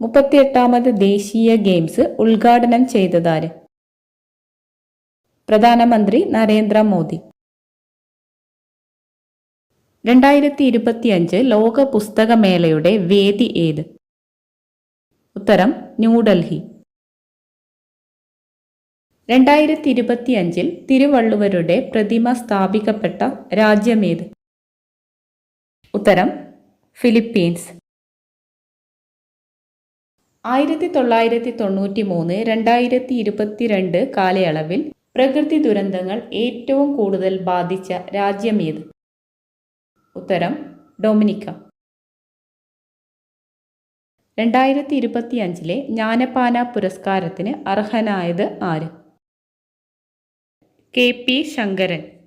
മുപ്പത്തിയെട്ടാമത് ദേശീയ ഗെയിംസ് ഉദ്ഘാടനം ചെയ്തതാര്? പ്രധാനമന്ത്രി നരേന്ദ്രമോദി. രണ്ടായിരത്തി ഇരുപത്തിയഞ്ച് ലോക പുസ്തകമേളയുടെ വേദി ഏത്? ഉത്തരം ന്യൂഡൽഹി. രണ്ടായിരത്തി ഇരുപത്തിയഞ്ചിൽ തിരുവള്ളുവരുടെ പ്രതിമ സ്ഥാപിക്കപ്പെട്ട രാജ്യമേത് ഉത്തരം ഫിലിപ്പീൻസ്. ആയിരത്തി തൊള്ളായിരത്തി തൊണ്ണൂറ്റി മൂന്ന് രണ്ടായിരത്തി ഇരുപത്തിരണ്ട് കാലയളവിൽ പ്രകൃതി ദുരന്തങ്ങൾ ഏറ്റവും കൂടുതൽ ബാധിച്ച രാജ്യം രാജ്യമേത് ഉത്തരം ഡൊമിനിക്ക. രണ്ടായിരത്തി ഇരുപത്തിയഞ്ചിലെ ജ്ഞാനപാന പുരസ്കാരത്തിന് അർഹനായത് ആര്? K P Sankaran.